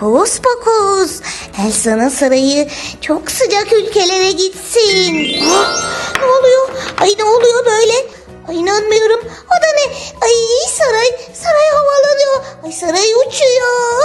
Hokus pokus. Elsa'nın sarayı çok sıcak ülkelere gitsin. Ne oluyor? Ay ne oluyor böyle? Ay inanmıyorum. O da ne? Ay saray, saray havalanıyor. Ay saray uçuyor.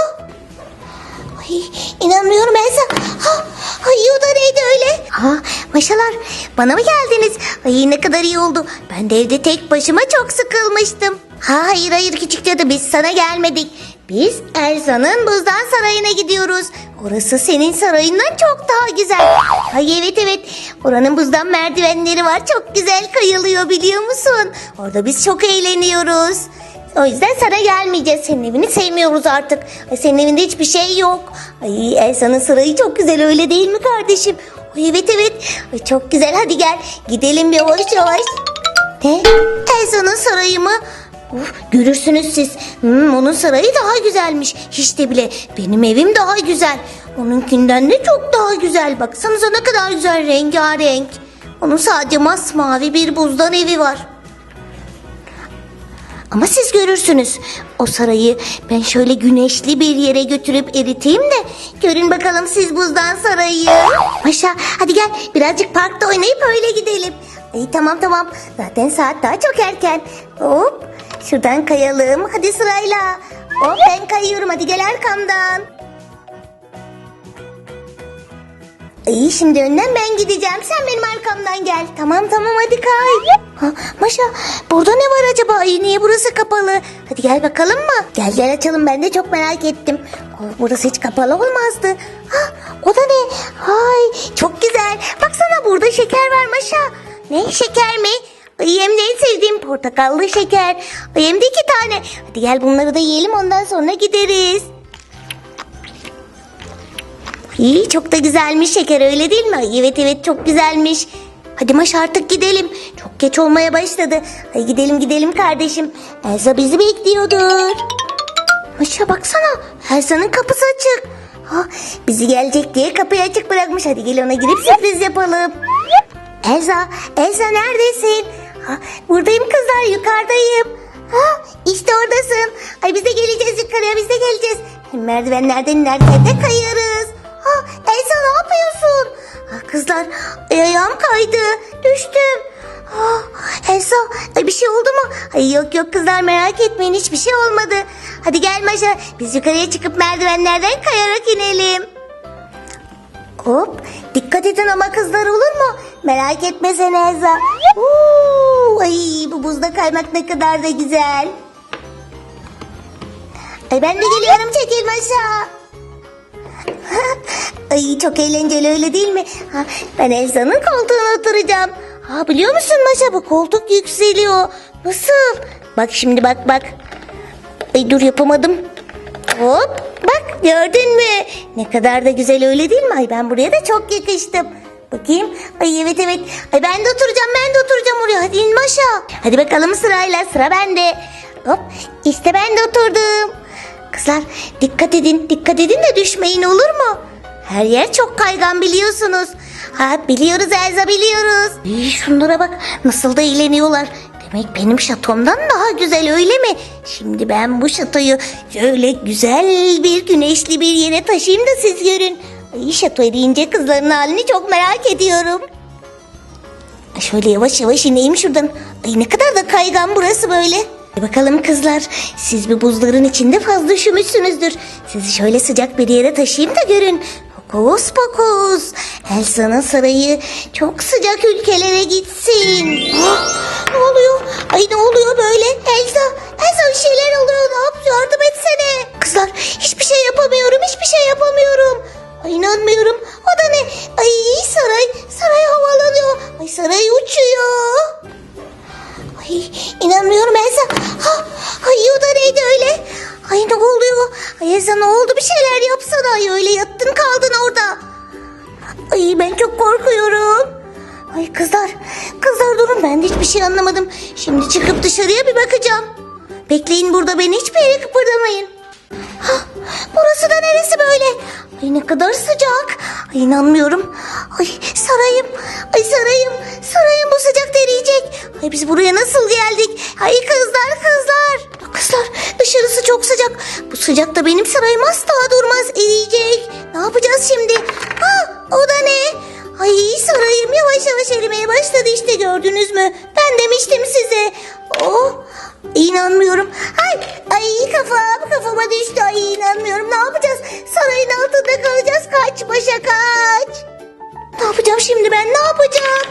Ay inanmıyorum Elsa. Ha, ay o da neydi öyle? Ha, maşalar bana mı geldiniz? Ay ne kadar iyi oldu. Ben de evde tek başıma çok sıkılmıştım. Ha, hayır hayır küçük cadı biz sana gelmedik. Biz Elsa'nın buzdan sarayına gidiyoruz. Orası senin sarayından çok daha güzel. Ay evet evet oranın buzdan merdivenleri var çok güzel kayılıyor biliyor musun? Orada biz çok eğleniyoruz. O yüzden sana gelmeyeceğiz. Senin evini sevmiyoruz artık. Ay, senin evinde hiçbir şey yok. Ay Elsa'nın sarayı çok güzel öyle değil mi kardeşim? Ay, evet evet. Ay, çok güzel hadi gel. Gidelim yavaş yavaş. Ne? Elsa'nın sarayı mı? Uf, görürsünüz siz. Hmm, onun sarayı daha güzelmiş. Hiç de bile benim evim daha güzel. Onunkinden de çok daha güzel. Baksanıza ne kadar güzel rengarenk. Onun sadece masmavi bir buzdan evi var. Ama siz görürsünüz. O sarayı ben şöyle güneşli bir yere götürüp eriteyim de görün bakalım siz buzdan sarayı. Maşa hadi gel birazcık parkta oynayıp öyle gidelim. İyi tamam tamam zaten saat daha çok erken. Hop şuradan kayalım hadi sırayla. Hop ben kayıyorum hadi gel arkamdan. İyi şimdi önden ben gideceğim. Sen benim arkamdan gel. Tamam tamam hadi kay. Ha, Maşa burada ne var acaba? Ay, niye burası kapalı? Hadi gel bakalım mı? Gel gel açalım ben de çok merak ettim. Oh, burası hiç kapalı olmazdı. Ha, o da ne? Ay çok güzel. Baksana burada şeker var Maşa. Ne şeker mi? Ay, hem de en portakallı şeker. Ay, hem de iki tane. Hadi gel bunları da yiyelim ondan sonra gideriz. İyi çok da güzelmiş şeker öyle değil mi? Evet evet çok güzelmiş. Hadi Maş artık gidelim. Çok geç olmaya başladı. Hadi gidelim gidelim kardeşim. Elsa bizi bekliyordur. Maşa baksana. Elsa'nın kapısı açık. Ha, bizi gelecek diye kapıyı açık bırakmış. Hadi gel ona girip sürpriz yapalım. Elsa, Elsa neredesin? Ha, buradayım kızlar yukarıdayım. Ha, işte oradasın. Ay biz de geleceğiz yukarıya biz de geleceğiz. Hem merdivenlerden inerken de kayarız. Ha, Elsa ne yapıyorsun? Ha, kızlar ay, ayağım kaydı. Düştüm. Ha, Elsa ay, bir şey oldu mu? Ay, yok yok kızlar merak etmeyin hiçbir şey olmadı. Hadi gel Maşa biz yukarıya çıkıp merdivenlerden kayarak inelim. Hop dikkat edin ama kızlar olur mu? Merak etme sen Elza. Uuu, ay bu buzda kaymak ne kadar da güzel. Ay ben de geliyorum çekil aşağı. Ay çok eğlenceli öyle değil mi? Ha, ben Elsa'nın koltuğuna oturacağım. Ha biliyor musun Maşa bu koltuk yükseliyor. Nasıl? Bak şimdi bak bak. Ay dur yapamadım. Hop bak gördün mü? Ne kadar da güzel öyle değil mi? Ay ben buraya da çok yakıştım. Bakayım. Ay evet evet. Ay ben de oturacağım ben de oturacağım oraya. Hadi in Maşa. Hadi bakalım sırayla sıra bende. Hop işte ben de oturdum. Kızlar dikkat edin dikkat edin de düşmeyin olur mu? Her yer çok kaygan biliyorsunuz. Ha biliyoruz Elza biliyoruz. İyi şunlara bak nasıl da eğleniyorlar. Demek benim şatomdan daha güzel öyle mi? Şimdi ben bu şatoyu şöyle güzel bir güneşli bir yere taşıyayım da siz görün. Ay şato eriyince kızların halini çok merak ediyorum. Şöyle yavaş yavaş ineyim şuradan. Ay ne kadar da kaygan burası böyle. Bakalım kızlar. Siz bir buzların içinde fazla üşümüşsünüzdür. Sizi şöyle sıcak bir yere taşıyayım da görün. Hokus pokus. Elsa'nın sarayı çok sıcak ülkelere gitsin. Ay Elsa ne oldu bir şeyler yapsana. Ay öyle yattın kaldın orada. Ay ben çok korkuyorum. Ay kızlar, kızlar durun ben de hiçbir şey anlamadım. Şimdi çıkıp dışarıya bir bakacağım. Bekleyin burada beni hiçbir yere kıpırdamayın. Hah, burası da neresi böyle? Ay ne kadar sıcak. Ay inanmıyorum. Ay sarayım. Ay sarayım. Sarayım bu sıcakta eriyecek. Ay biz buraya nasıl geldik? Ay kızlar kızlar. Arkadaşlar dışarısı çok sıcak. Bu sıcakta benim sarayım asla durmaz eriyecek. Ne yapacağız şimdi? Ha o da ne? Ay sarayım yavaş yavaş erimeye başladı işte gördünüz mü? Ben demiştim size. Oh inanmıyorum. Ay, ay kafam kafama düştü. Ay inanmıyorum. Ne yapacağız? Sarayın altında kalacağız. Kaç başa kaç. Ne yapacağım şimdi ben? Ne yapacağım?